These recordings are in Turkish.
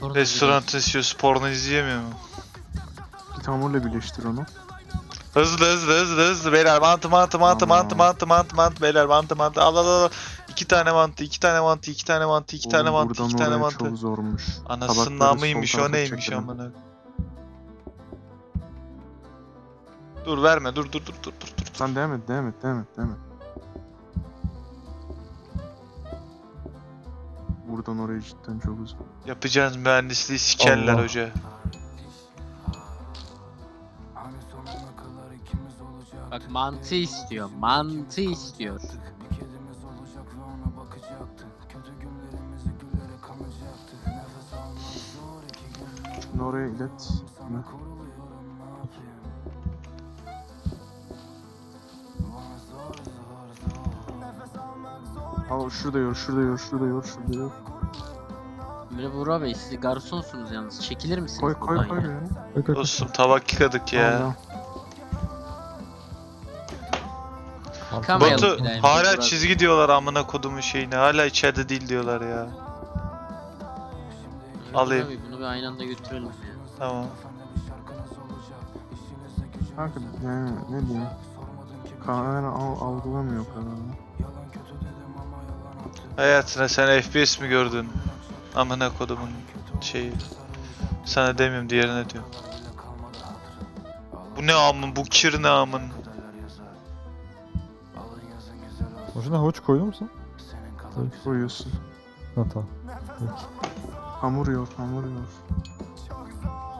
Porno Restoran istiyor, porno izleyemiyor mu? Git hamurla birleştir onu. Hızlı hızlı hızlı hızlı beyler mantı mantı mantı Tamam. mantı mantı mantı mantı beyler mantı mantı al al al. İki tane mantı, iki tane mantı, iki tane mantı, iki tane Oğlum, mantı, buradan iki tane oraya mantı. Çok zormuş. Anasının Tabakları namıymış sol o tarafa neymiş çekelim. amına. Dur verme dur dur dur dur dur dur. Lan devam et, devam et, devam et, devam et. Buradan oraya cidden çok uzun. Yapacağız mühendisliği sikerler Allah. hoca. Bak mantı istiyor. Mantı istiyor. Bir kedimiz olacak ve Al şurada yor, şurada yor, şurada yor, şurada yor. Emre Buğra Bey siz garsonsunuz yalnız. Çekilir misiniz Koy koy buradan koy ya? ya. Koy, koy, koy. Dostum tabak yıkadık ya. Allah. Yıkamayalım Batu bir daha Emre hala Buğra Bey. çizgi diyorlar amına kodumun şeyine. Hala içeride değil diyorlar ya. Emre Alayım. Bey, bunu bir aynı anda götürelim ya. Tamam. Kanka yani ne diyeyim. Kamera al, algılamıyor kadarını. Yalan Hayatına sen FPS mi gördün? Amına kodumun şeyi. Sana demiyorum diğerine diyorum. Bu ne amın bu kir ne amın. Boşuna havuç koydun mu sen? Koyuyorsun. Ha tamam. Hamur yor, hamur yor.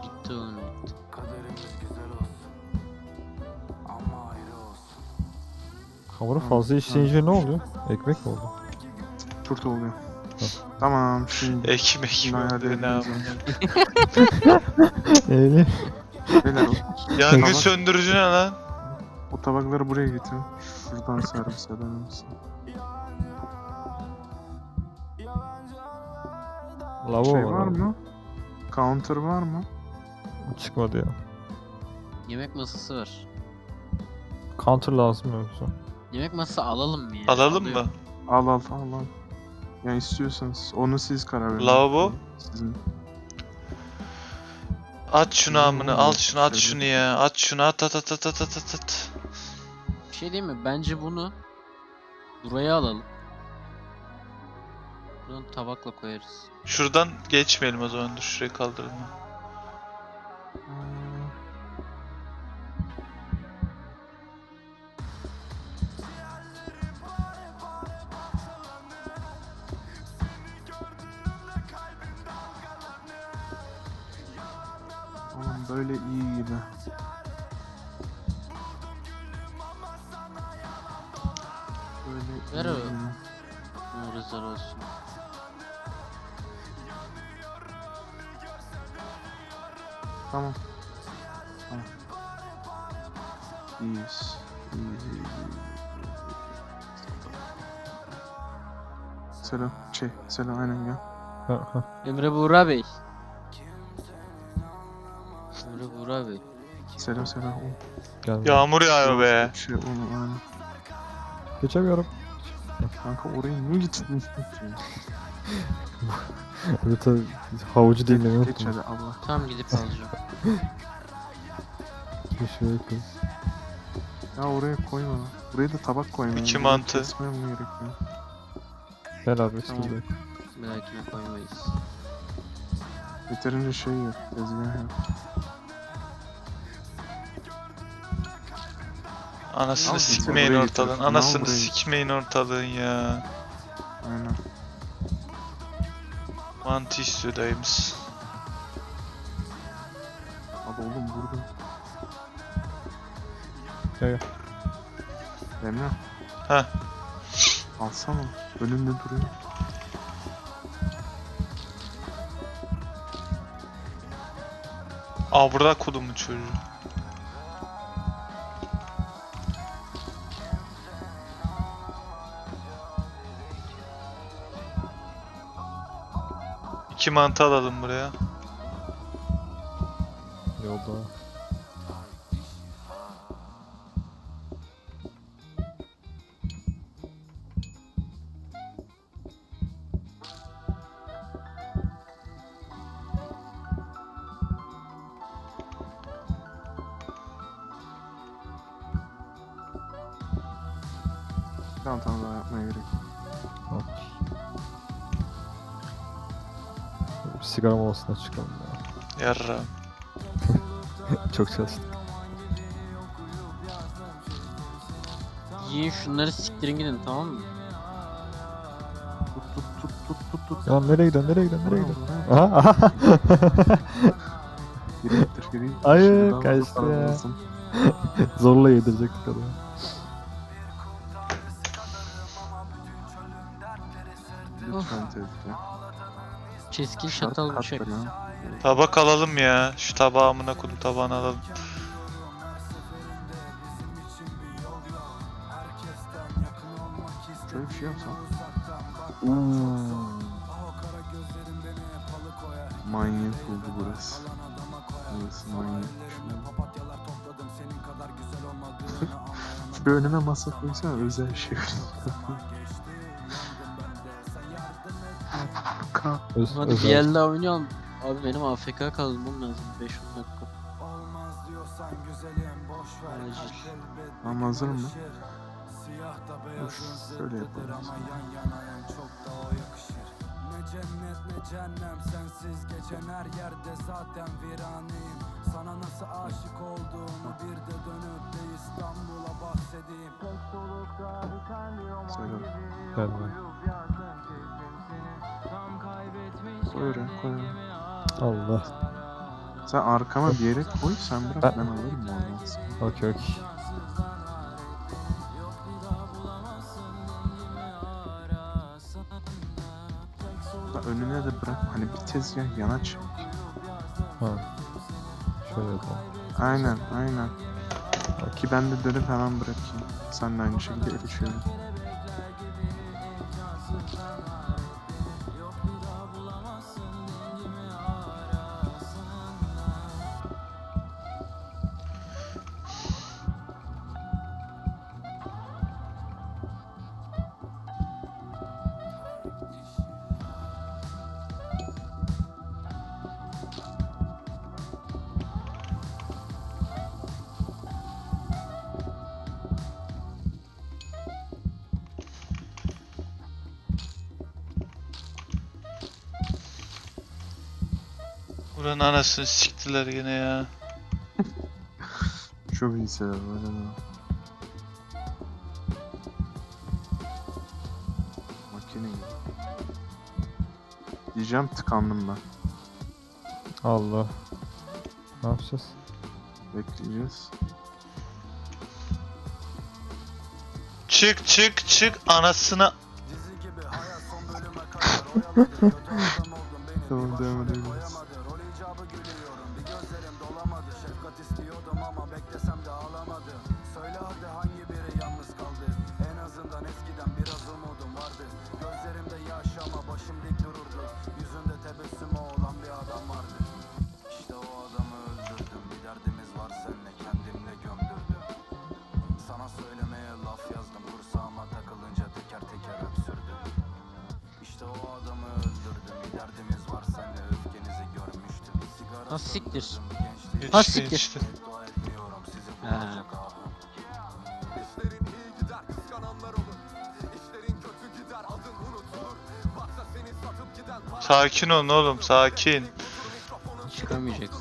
Bitti oğlum bitti. Kaderimiz güzel olsun. Ama ayrı olsun. Hamuru fazla işleyince ne oluyor? Ekmek mi oldu? Turt oluyor. Tamam şimdi. Ekmek Şimdi mi oluyor, ne onu. Eğli. Beyler o, Yangın Tabak- söndürücü ne lan? o tabakları buraya getirin. Şuradan eder misin? Lava Şey var. mı? Counter var mı? Çıkmadı ya. Yemek masası var. Counter lazım yoksa. Yemek masası alalım mı ya? Alalım mı? Alıyorum. Al al al al. Ya istiyorsanız onu siz karar verin. Lavabo? Sizin. At şunu amına al şunu at şunu ya. At şunu at at at at at at at at. Bir şey diyeyim mi? Bence bunu buraya alalım. Buradan tabakla koyarız. Şuradan geçmeyelim o zaman dur şurayı kaldıralım. Oğlum böyle iyi gibi. Böyle Ver iyi o. gibi. Uğuruzlar olsun. Tamam. Tamam. İyiyiz. İyiyiz, iyiyiz, iyiyiz. Selam. Şey, selam aynen ha. Emre Buğra Bey. Buğra Bey. Selam selam. O, Geldi. Yağmur yağıyor be. Şey onu aynen. Geçemiyorum. Kanka oraya niye gittin? Tabii havucu dinlemeyi Geç unuttum. hadi Allah. Tam gidip alacağım. Bir şey koy. Ya oraya koyma. lan. Buraya da tabak koyma. İki Burayı mantı. Kesmem mi gerekiyor? Gel abi Tamam. yok. Bir dahakine koymayız. Yeterince şey yok. Tezgah yok. Anasını Al, sikmeyin buraya ortalığın. getir. Al Anasını buraya. sikmeyin ortalığın ya. Aynen. Mantı istiyor dayımız. Abi oğlum burada. Gel gel. Emre. Heh. Alsana. Önünde duruyor. Aa burada kodumun çocuğu. iki mantı alalım buraya. Yolda. Tamam tamam daha yapmaya gerek yok. Sigara molasına çıkalım ya. Yarra. Çok çalıştık. Yiyin şunları siktirin gidin tamam mı? Tut tut tut tut tut tut. Ya nereye gidiyorsun? Nereye gidiyorsun? Nereye gidiyorsun? Aha aha. Hayır, daha kaçtı ya. Zorla yedirecektik adamı. Lütfen tehdit Keskin şatal bıçak. Tabak alalım ya. Şu tabağı amına kodum tabağını alalım. Şöyle bir şey yapsam. Manyak oldu burası. Burası manyak. Şu önüme masa koysana özel şey. Ka Öz, Hadi özel. daha oynayalım. Abi benim AFK kalmam lazım 5-10 dakika. Acil. Tamam hazır mı? Dur, şöyle yapalım. Ne cennet ne cehennem sensiz geçen her yerde zaten viraneyim Sana nasıl aşık olduğumu bir de dönüp de İstanbul'a bahsedeyim Tek solukta bir roman Söyle. gibi Gel okuyup lan. seni Tam kaybetmiş Koy oraya, koy oraya. kendimi Allah. Sen arkama bir yere koy sen bırak Ben- ben alırım olmaz. Okey okey. Önüne de bırak hani bir tezgah yana çek. Ha. Şöyle yapalım. Aynen aynen. Ki ben de dönüp hemen bırakayım. Sen de aynı şekilde eli Buranın anasını siktiler yine ya. Çok iyi sever böyle de. Makine gibi. Diyeceğim tıkandım ben. Allah. Ne yapacağız? Bekleyeceğiz. Çık çık çık anasını Dizi gibi hayat son bölüme kadar oyaladı Kötü adam oldum beni Tamam, devam edebiliriz. Şefkat istiyordum ama beklesem de ağlamadı. Söyle hadi hangi biri yalnız kaldı? En azından eskiden biraz umudum vardı. Gözlerimde yaş ama başım dik dururdu. Yüzünde tebessümü olan bir adam vardı. İşte o adamı öldürdüm. Bir derdimiz var seninle kendimle gömdürdüm. Sana söylemeye laf yazdım. Kursağıma takılınca teker teker öksürdüm. İşte o adamı öldürdüm. Bir derdimiz var seninle öfkenizi görmüştüm. Sigara Ha, siktir. Ha, siktir. geçti. Ha. Sakin olun oğlum sakin. Orada.